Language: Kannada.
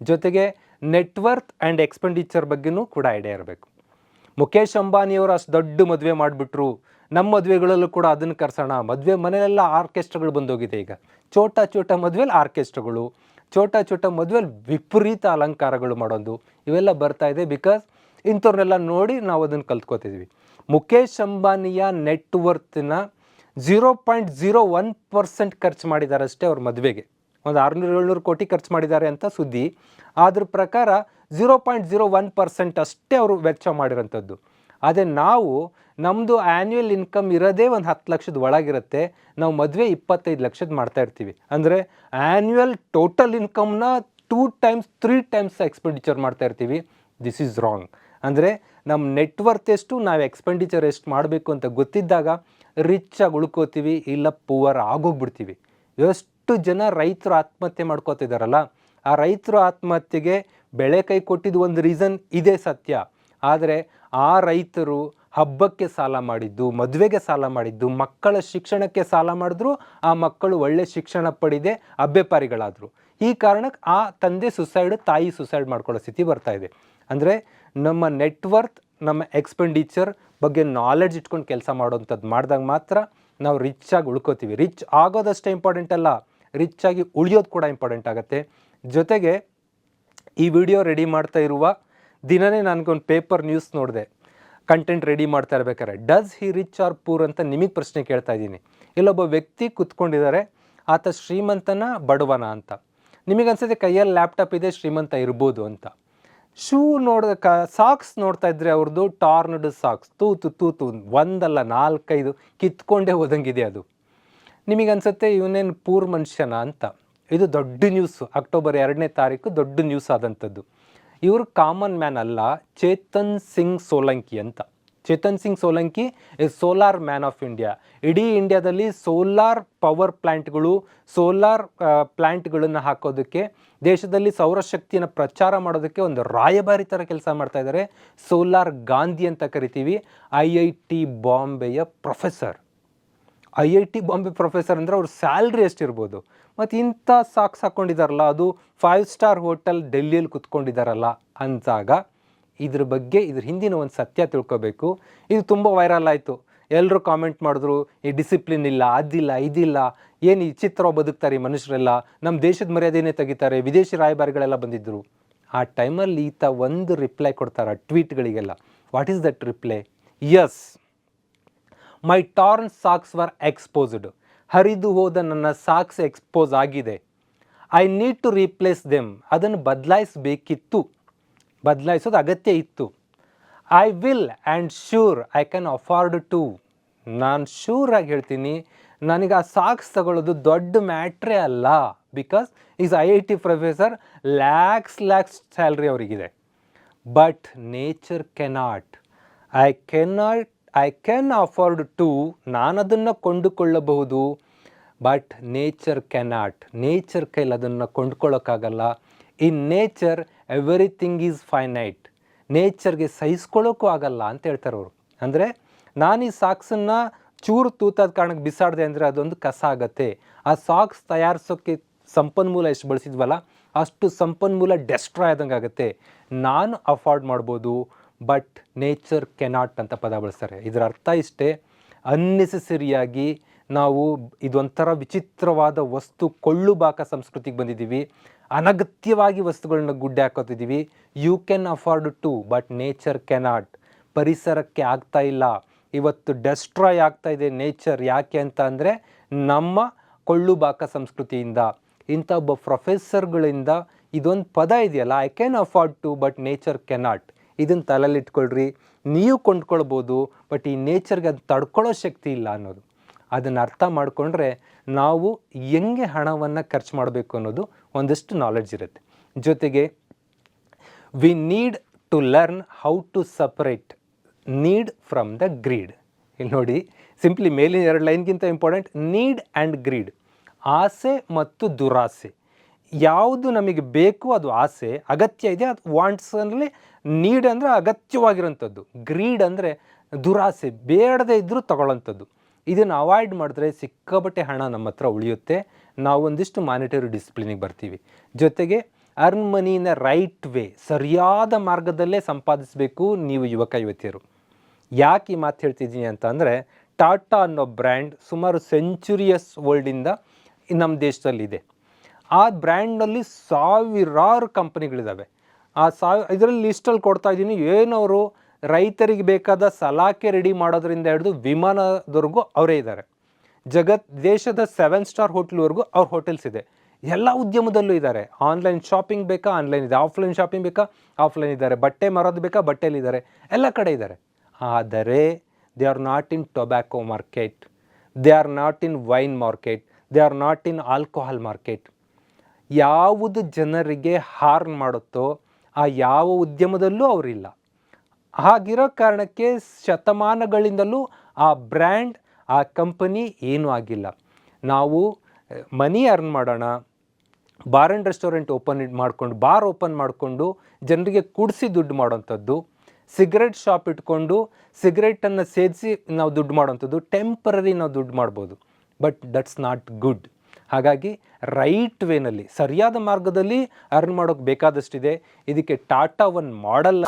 ಜೊತೆಗೆ ನೆಟ್ವರ್ತ್ ಆ್ಯಂಡ್ ಎಕ್ಸ್ಪೆಂಡಿಚರ್ ಬಗ್ಗೆನೂ ಕೂಡ ಐಡಿಯಾ ಇರಬೇಕು. ಮುಖೇಶ್ ಅಂಬಾನಿಯವರು ಅಷ್ಟು ದೊಡ್ಡ ಮದುವೆ ಮಾಡಿಬಿಟ್ರು ನಮ್ಮ ಮದುವೆಗಳಲ್ಲೂ ಕೂಡ ಅದನ್ನು ಕರೆಸೋಣ. ಮದುವೆ ಮನೆಯಲ್ಲೆಲ್ಲ ಆರ್ಕೆಸ್ಟ್ರಾಗಳು ಬಂದೋಗಿದೆ ಈಗ. ಚೋಟ ಚೋಟ ಮದುವೆಲಿ ಆರ್ಕೆಸ್ಟ್ರಾಗಳು ಚೋಟ ಚೋಟ ಮದುವೆಲಿ ವಿಪರೀತ ಅಲಂಕಾರಗಳು ಮಾಡೋದು. ಇವೆಲ್ಲ ಬರ್ತಾ ಇದೆ ಬಿಕಾಸ್ ಇಂಥವ್ರನ್ನೆಲ್ಲ ನೋಡಿ ನಾವು ಅದನ್ನು ಕಲ್ತ್ಕೋತಿದ್ವಿ. ಮುಖೇಶ್ ಅಂಬಾನಿಯ ನೆಟ್ವರ್ತಿನ zero point zero one percent ಖರ್ಚು ಮಾಡಿದ್ದಾರೆ ಅಷ್ಟೇ ಅವ್ರ ಮದುವೆಗೆ. ಒಂದು ಆರುನೂರು ಏಳ್ನೂರು ಕೋಟಿ ಖರ್ಚು ಮಾಡಿದ್ದಾರೆ ಅಂತ ಸುದ್ದಿ. ಅದ್ರ ಪ್ರಕಾರ zero point zero one percent ಅಷ್ಟೇ ಅವರು ವೆಚ್ಚ ಮಾಡಿರೋಂಥದ್ದು. ಅದೇ ನಾವು ನಮ್ಮದು ಆ್ಯನ್ಯುಯಲ್ ಇನ್ಕಮ್ ಇರೋದೇ ಒಂದು ಹತ್ತು ಲಕ್ಷದ ಒಳಗಿರುತ್ತೆ. ನಾವು ಮದುವೆ ಇಪ್ಪತ್ತೈದು ಲಕ್ಷದ ಮಾಡ್ತಾ ಇರ್ತೀವಿ. ಅಂದರೆ annual total ಇನ್ಕಮ್ನ two times three times expenditure ಮಾಡ್ತಾ ಇರ್ತೀವಿ. ದಿಸ್ ಈಸ್ ರಾಂಗ್ ಅಂದರೆ ನಮ್ಮ ನೆಟ್ವರ್ತ್ ಎಷ್ಟು, ನಾವು ಎಕ್ಸ್ಪೆಂಡಿಚರ್ ಎಷ್ಟು ಮಾಡಬೇಕು ಅಂತ ಗೊತ್ತಿದ್ದಾಗ ರಿಚ್ ಆಗಿ ಉಳ್ಕೋತೀವಿ, ಇಲ್ಲ ಪುವರ್ ಆಗೋಗ್ಬಿಡ್ತೀವಿ ಎಷ್ಟು ಜನ ರೈತರು ಆತ್ಮಹತ್ಯೆ ಮಾಡ್ಕೋತಿದ್ದಾರಲ್ಲ ಆ ರೈತರು ಆತ್ಮಹತ್ಯೆಗೆ ಬೆಳೆ ಕೈ ಕೊಟ್ಟಿದ್ದು ಒಂದು ರೀಸನ್ ಇದೇ ಸತ್ಯ. ಆದರೆ ಆ ರೈತರು ಹಬ್ಬಕ್ಕೆ ಸಾಲ ಮಾಡಿದ್ದು, ಮದುವೆಗೆ ಸಾಲ ಮಾಡಿದ್ದು, ಮಕ್ಕಳ ಶಿಕ್ಷಣಕ್ಕೆ ಸಾಲ ಮಾಡಿದ್ರು, ಆ ಮಕ್ಕಳು ಒಳ್ಳೆ ಶಿಕ್ಷಣ ಪಡೆದೇ ಅಬ್ಬೆಪಾರಿಗಳಾದರು. ಈ ಕಾರಣಕ್ಕೆ ಆ ತಂದೆ ಸುಸೈಡ್ ತಾಯಿ ಸುಸೈಡ್ ಮಾಡ್ಕೊಳ್ಳೋ ಸ್ಥಿತಿ ಬರ್ತಾ ಇದೆ. ಅಂದರೆ ನಮ್ಮ ನೆಟ್ವರ್ತ್ ನಮ್ಮ ಎಕ್ಸ್ಪೆಂಡಿಚರ್ ಬಗ್ಗೆ ನಾಲೆಡ್ಜ್ ಇಟ್ಕೊಂಡು ಕೆಲಸ ಮಾಡೋವಂಥದ್ದು ಮಾಡಿದಾಗ ಮಾತ್ರ ನಾವು ರಿಚ್ ಆಗಿ ಉಳ್ಕೋತೀವಿ. ರಿಚ್ ಆಗೋದಷ್ಟೇ ಇಂಪಾರ್ಟೆಂಟ್ ಅಲ್ಲ. ರಿಚ್ ಆಗಿ ಉಳಿಯೋದು ಕೂಡ ಇಂಪಾರ್ಟೆಂಟ್ ಆಗುತ್ತೆ. ಜೊತೆಗೆ ಈ ವಿಡಿಯೋ ರೆಡಿ ಮಾಡ್ತಾ ಇರುವ ದಿನನೇ ನನಗೊಂದು ಪೇಪರ್ ನ್ಯೂಸ್ ನೋಡಿದೆ. ಕಂಟೆಂಟ್ ರೆಡಿ ಮಾಡ್ತಾ ಇರ್ಬೇಕಾದ್ರೆ does he rich or poor ಅಂತ ನಿಮಗೆ ಪ್ರಶ್ನೆ ಕೇಳ್ತಾ ಇದ್ದೀನಿ. ಇಲ್ಲೊಬ್ಬ ವ್ಯಕ್ತಿ ಕುತ್ಕೊಂಡಿದ್ದಾರೆ ಆತ ಶ್ರೀಮಂತನ ಬಡವನ ಅಂತ. ನಿಮಗೆ ಅನ್ಸುತ್ತೆ ಕೈಯಲ್ಲಿ ಲ್ಯಾಪ್ಟಾಪ್ ಇದೆ, ಶ್ರೀಮಂತ ಇರ್ಬೋದು ಅಂತ. ಶೂ ನೋಡಿದ ಕ ಸಾಕ್ಸ್ ನೋಡ್ತಾ ಇದ್ರೆ ಅವ್ರದ್ದು ಟಾರ್ನಡ್ ಸಾಕ್ಸ್ ತೂತು ತೂತು, ಒಂದಲ್ಲ ನಾಲ್ಕೈದು ಕಿತ್ಕೊಂಡೇ ಹೋದಂಗಿದೆ ಅದು. ನಿಮಗೆ ಅನ್ಸುತ್ತೆ ಇವನೇನು ಪೂರ್ ಮನುಷ್ಯನ ಅಂತ. ಇದು ದೊಡ್ಡ ನ್ಯೂಸ್ ಅಕ್ಟೋಬರ್ ಎರಡನೇ ತಾರೀಕು ದೊಡ್ಡ ನ್ಯೂಸ್ ಆದಂಥದ್ದು. ಇವರು ಕಾಮನ್ ಮ್ಯಾನ್ ಅಲ್ಲ, ಚೇತನ್ ಸಿಂಗ್ ಸೋಲಂಕಿ ಅಂತ. Chetan Singh Solanki is solar man of India ಇಡೀ ಇಂಡಿಯಾದಲ್ಲಿ ಸೋಲಾರ್ ಪವರ್ ಪ್ಲ್ಯಾಂಟ್ಗಳು ಸೋಲಾರ್ ಪ್ಲ್ಯಾಂಟ್ಗಳನ್ನು ಹಾಕೋದಕ್ಕೆ, ದೇಶದಲ್ಲಿ ಸೌರಶಕ್ತಿಯನ್ನು ಪ್ರಚಾರ ಮಾಡೋದಕ್ಕೆ ಒಂದು ರಾಯಭಾರಿ ಥರ ಕೆಲಸ ಮಾಡ್ತಾ ಇದ್ದಾರೆ ಸೋಲಾರ್ ಗಾಂಧಿ ಅಂತ ಕರಿತೀವಿ. I I T ಬಾಂಬೆಯ professor I I T Bombay professor ಅಂದರೆ ಅವ್ರ ಸ್ಯಾಲ್ರಿ ಎಷ್ಟಿರ್ಬೋದು? ಮತ್ತು ಇಂಥ ಸಾಕ್ಸ್ ಹಾಕ್ಕೊಂಡಿದ್ದಾರಲ್ಲ ಅದು ಫೈವ್ ಸ್ಟಾರ್ ಹೋಟೆಲ್ ಡೆಲ್ಲಿಯಲ್ಲಿ ಕುತ್ಕೊಂಡಿದ್ದಾರಲ್ಲ ಅಂದಾಗ ಇದ್ರ ಬಗ್ಗೆ ಇದ್ರ ಹಿಂದಿನ ಒಂದು ಸತ್ಯ ತಿಳ್ಕೊಬೇಕು. ಇದು ತುಂಬ ವೈರಲ್ ಆಯಿತು. ಎಲ್ಲರೂ ಕಾಮೆಂಟ್ ಮಾಡಿದ್ರು ಈ ಡಿಸಿಪ್ಲಿನ್ ಇಲ್ಲ, ಅದಿಲ್ಲ, ಇದಿಲ್ಲ, ಏನು ಈ ಚಿತ್ರ ಬದುಕ್ತಾರೆ ಈ ಮನುಷ್ಯರೆಲ್ಲ? ನಮ್ಮ ದೇಶದ ಮರ್ಯಾದೆನೇ ತೆಗಿತಾರೆ, ವಿದೇಶಿ ರಾಯಭಾರಿಗಳೆಲ್ಲ ಬಂದಿದ್ದರು ಆ ಟೈಮಲ್ಲಿ ಈತ ಒಂದು ರಿಪ್ಲೈ ಕೊಡ್ತಾರೆ ಟ್ವೀಟ್ಗಳಿಗೆಲ್ಲ what is that reply yes my torn socks were exposed ಹರಿದು ಹೋದ ನನ್ನ ಸಾಕ್ಸ್ ಎಕ್ಸ್ಪೋಸ್ ಆಗಿದೆ. I need to replace them ಅದನ್ನು ಬದಲಾಯಿಸಬೇಕಿತ್ತು. ಬದಲಾಯಿಸೋದು ಅಗತ್ಯ ಇತ್ತು. I will and sure I can afford to ನಾನು ಶ್ಯೂರಾಗಿ ಹೇಳ್ತೀನಿ, ನನಗೆ ಆ ಸಾಕ್ಸ್ ತಗೊಳ್ಳೋದು ದೊಡ್ಡ ಮ್ಯಾಟ್ರೇ ಅಲ್ಲ. Because is I I T professor lakhs lakhs salary ಅವರಿಗಿದೆ. But nature cannot I cannot I can afford to ನಾನು ಅದನ್ನು ಕೊಂಡುಕೊಳ್ಳಬಹುದು ಬಟ್ ನೇಚರ್ ಕ್ಯಾನಾಟ್ ನೇಚರ್ ಕೈಲಿ ಅದನ್ನು ಕೊಂಡ್ಕೊಳ್ಳೋಕ್ಕಾಗಲ್ಲ in nature everything is finite ನೇಚರ್ಗೆ ಸಹಿಸ್ಕೊಳ್ಳೋಕ್ಕೂ ಆಗಲ್ಲ ಅಂತ ಹೇಳ್ತಾರೆ ಅವರು. ಅಂದರೆ, ನಾನು ಈ ಸಾಕ್ಸನ್ನು ಚೂರು ತೂತಾದ ಕಾರಣಕ್ಕೆ ಬಿಸಾಡಿದೆ ಅಂದರೆ ಅದೊಂದು ಕಸ ಆಗತ್ತೆ. ಆ ಸಾಕ್ಸ್ ತಯಾರಿಸೋಕ್ಕೆ ಸಂಪನ್ಮೂಲ ಎಷ್ಟು ಬಳಸಿದ್ವಲ್ಲ, ಅಷ್ಟು ಸಂಪನ್ಮೂಲ ಡೆಸ್ಟ್ರಾಯ್ ಆದಂಗೆ ಆಗುತ್ತೆ ನಾನು ಅಫೋರ್ಡ್ ಮಾಡ್ಬೋದು ಬಟ್ ನೇಚರ್ ಕೆನಾಟ್ ಅಂತ ಪದ ಬಳಸ್ತಾರೆ. ಇದರ ಅರ್ಥ ಇಷ್ಟೇ, ಅನ್ನೆಸೆಸರಿಯಾಗಿ ನಾವು ಇದೊಂಥರ ವಿಚಿತ್ರವಾದ ವಸ್ತು ಕೊಳ್ಳುಬಾಕ ಸಂಸ್ಕೃತಿಗೆ ಬಂದಿದ್ದೀವಿ ಅನಗತ್ಯವಾಗಿ ವಸ್ತುಗಳನ್ನ ಗುಡ್ಡೆ ಹಾಕೋತಿದ್ದೀವಿ you can afford to but nature cannot ಪರಿಸರಕ್ಕೆ ಆಗ್ತಾ ಇಲ್ಲ. ಇವತ್ತು ಡೆಸ್ಟ್ರಾಯ್ ಆಗ್ತಾ ಇದೆ ನೇಚರ್ ಯಾಕೆ ಅಂತ ಅಂದರೆ ನಮ್ಮ ಕೊಳ್ಳುಬಾಕ ಸಂಸ್ಕೃತಿಯಿಂದ. ಇಂಥ ಒಬ್ಬ ಪ್ರೊಫೆಸರ್ಗಳಿಂದ ಇದೊಂದು ಪದ ಇದೆಯಲ್ಲ I can afford to but nature cannot ಇದನ್ನು ತಲೆಯಲ್ಲಿ ಇಟ್ಕೊಳ್ರಿ. ನೀವು ಕೊಂಡ್ಕೊಳ್ಬೋದು ಬಟ್ ಈ ನೇಚರ್ಗೆ ಅದು ತಡ್ಕೊಳ್ಳೋ ಶಕ್ತಿ ಇಲ್ಲ ಅನ್ನೋದು. ಅದನ್ನು ಅರ್ಥ ಮಾಡಿಕೊಂಡ್ರೆ ನಾವು ಹೆಂಗೆ ಹಣವನ್ನು ಖರ್ಚು ಮಾಡಬೇಕು ಅನ್ನೋದು ಒಂದಷ್ಟು ನಾಲೆಡ್ಜ್ ಇರುತ್ತೆ. ಜೊತೆಗೆ we need to learn how to separate need from the greed ಇಲ್ಲಿ ನೋಡಿ ಸಿಂಪ್ಲಿ ಮೇಲಿನ ಎರಡು ಲೈನ್ಗಿಂತ ಇಂಪಾರ್ಟೆಂಟ್ ನೀಡ್ ಆ್ಯಂಡ್ ಗ್ರೀಡ್ ಆಸೆ ಮತ್ತು ದುರಾಸೆ. ಯಾವುದು ನಮಗೆ ಬೇಕು ಅದು ಆಸೆ, ಅಗತ್ಯ ಇದೆ, ಅದು ವಾಂಟ್ಸ್ ಅಂದರೆ ನೀಡ್ ಅಂದರೆ ಅಗತ್ಯವಾಗಿರೋಂಥದ್ದು ಗ್ರೀಡ್ ಅಂದರೆ ದುರಾಸೆ, ಬೇಡದೇ ಇದ್ದರೂ ತಗೊಳ್ಳೋಂಥದ್ದು. ಇದನ್ನು ಅವಾಯ್ಡ್ ಮಾಡಿದ್ರೆ ಸಿಕ್ಕಾಪಟ್ಟೆ ಹಣ ನಮ್ಮ ಹತ್ರ ಉಳಿಯುತ್ತೆ. ನಾವು ಒಂದಿಷ್ಟು ಮಾನಿಟರಿ ಡಿಸಿಪ್ಲಿನಿಗೆ ಬರ್ತೀವಿ. ಜೊತೆಗೆ ಅರ್ನ್ ಮನಿನ ರೈಟ್ ವೇ ಸರಿಯಾದ ಮಾರ್ಗದಲ್ಲೇ ಸಂಪಾದಿಸಬೇಕು ನೀವು ಯುವಕ, ಯುವತಿಯರು. ಯಾಕೆ ಈ ಮಾತು ಹೇಳ್ತಿದ್ದೀನಿ ಅಂತ ಅಂದರೆ ಟಾಟಾ ಅನ್ನೋ ಬ್ರ್ಯಾಂಡ್ ಸುಮಾರು ಸೆಂಚುರಿಯಸ್ ವರ್ಲ್ಡಿಂದ ನಮ್ಮ ದೇಶದಲ್ಲಿದೆ. ಆ ಬ್ರ್ಯಾಂಡ್ನಲ್ಲಿ ಸಾವಿರಾರು ಕಂಪ್ನಿಗಳಿದ್ದಾವೆ ಆ ಸಾವಿ, ಇದರಲ್ಲಿ ಲಿಸ್ಟಲ್ಲಿ ಕೊಡ್ತಾ ಇದ್ದೀನಿ ಏನವರು ರೈತರಿಗೆ ಬೇಕಾದ ಸಲಾಕೆ ರೆಡಿ ಮಾಡೋದ್ರಿಂದ ಹಿಡಿದು ವಿಮಾನದವರೆಗೂ ಅವರೇ ಇದ್ದಾರೆ. ಜಗತ್, ದೇಶದ ಸೆವೆನ್ ಸ್ಟಾರ್ ಹೋಟ್ಲ್ವರೆಗೂ ಅವ್ರ ಹೋಟೆಲ್ಸ್ ಇದೆ. ಎಲ್ಲ ಉದ್ಯಮದಲ್ಲೂ ಇದ್ದಾರೆ. ಆನ್ಲೈನ್ ಶಾಪಿಂಗ್ ಬೇಕಾ? ಆನ್ಲೈನ್ ಇದೆ. ಆಫ್ಲೈನ್ ಶಾಪಿಂಗ್ ಬೇಕಾ? ಆಫ್ಲೈನ್ ಇದ್ದಾರೆ. ಬಟ್ಟೆ ಮರೋದು ಬೇಕಾ? ಬಟ್ಟೆಲಿದ್ದಾರೆ ಎಲ್ಲ ಕಡೆ ಇದ್ದಾರೆ. ಆದರೆ, they are not in tobacco market. They are not in wine market. They are not in alcohol market. ಯಾವುದು ಜನರಿಗೆ ಹಾರ್ನ್ ಮಾಡುತ್ತೋ ಆ ಯಾವ ಉದ್ಯಮದಲ್ಲೂ ಅವರಿಲ್ಲ. ಹಾಗಿರೋ ಕಾರಣಕ್ಕೆ ಶತಮಾನಗಳಿಂದಲೂ ಆ ಬ್ರ್ಯಾಂಡ್, ಆ ಕಂಪನಿ ಏನೂ ಆಗಿಲ್ಲ. ನಾವು ಮನಿ ಅರ್ನ್ ಮಾಡೋಣ, ಬಾರ್ ಆ್ಯಂಡ್ ರೆಸ್ಟೋರೆಂಟ್ ಓಪನ್ ಮಾಡಿಕೊಂಡು, ಬಾರ್ ಓಪನ್ ಮಾಡಿಕೊಂಡು ಜನರಿಗೆ ಕುಡಿಸಿ ದುಡ್ಡು ಮಾಡೋವಂಥದ್ದು ಸಿಗರೆಟ್ ಶಾಪ್ ಇಟ್ಕೊಂಡು ಸಿಗರೆಟನ್ನು ಸೇದಿಸಿ ನಾವು ದುಡ್ಡು ಮಾಡೋವಂಥದ್ದು ಟೆಂಪರರಿ ನಾವು ದುಡ್ಡು ಮಾಡ್ಬೋದು. But that's not good. ಹಾಗಾಗಿ ರೈಟ್ ವೇನಲ್ಲಿ ಸರಿಯಾದ ಮಾರ್ಗದಲ್ಲಿ ಅರ್ನ್ ಮಾಡೋಕ್ಕೆ ಬೇಕಾದಷ್ಟಿದೆ. ಇದಕ್ಕೆ ಟಾಟಾ ಒನ್ ಮಾಡಲ್